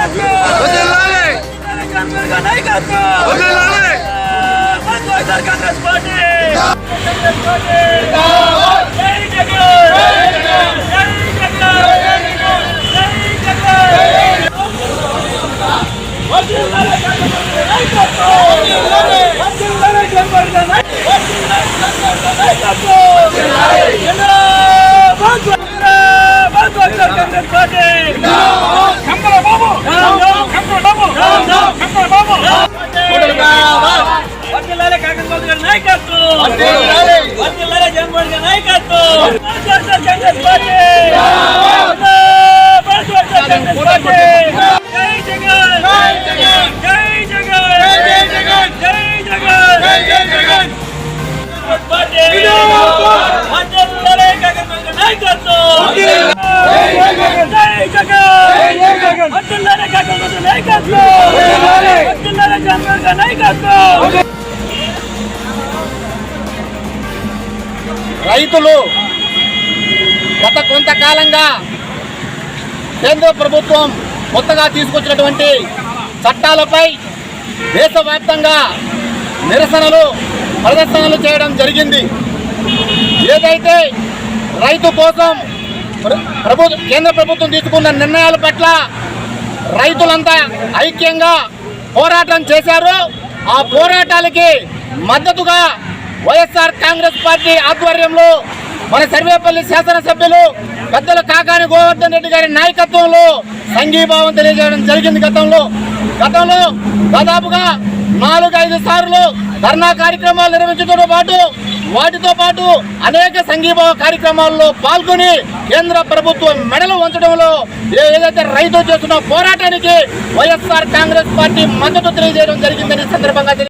Congress party Congress party నాయకత్వం వర్ధిల్లాలి జగన్మోహన్ గారి నాయకత్వం కాంగ్రెస్ పార్టీ జై జగన్ జై జగన్ జై జగన్ జై జగన్ జై జగన్ పార్టీ వర్ధిల్లాలి కాంగ్రెస్ పార్టీ నాయకత్వం జై జగన్ జై జగన్ వర్ధిల్లాలి కాంగ్రెస్ పార్టీ నాయకత్వం వర్ధిల్లాలి జగన్మోహన్ గారి నాయకత్వం రైతులు గత కొంతకాలంగా కేంద్ర ప్రభుత్వం కొత్తగా తీసుకొచ్చినటువంటి చట్టాలపై దేశవ్యాప్తంగా నిరసనలు ప్రదర్శనలు చేయడం జరిగింది. ఏదైతే రైతు కోసం ప్రభు కేంద్ర ప్రభుత్వం తీసుకున్న నిర్ణయాల పట్ల రైతులంతా ఐక్యంగా పోరాటం చేశారు ఆ పోరాటాలకి మద్దతుగా వైఎస్ఆర్ కాంగ్రెస్ పార్టీ ఆధ్వర్యంలో మన సర్వేపల్లి శాసనసభ్యులు పెద్దల కాకాని గోవర్ధన్ రెడ్డి గారి నాయకత్వంలో సంఘీభావం తెలియజేయడం జరిగింది గతంలో. గతంలో దాదాపుగా నాలుగు ఐదు సార్లు ధర్నా కార్యక్రమాలు నిర్వహించడంతో పాటు వాటితో పాటు అనేక సంఘీభావ కార్యక్రమాల్లో పాల్గొని కేంద్ర ప్రభుత్వం మెడలు వంచడంలో ఏదైతే రైతు చేస్తున్న పోరాటానికి వైఎస్ఆర్ కాంగ్రెస్ పార్టీ మద్దతు తెలియజేయడం జరిగిందని సందర్భంగా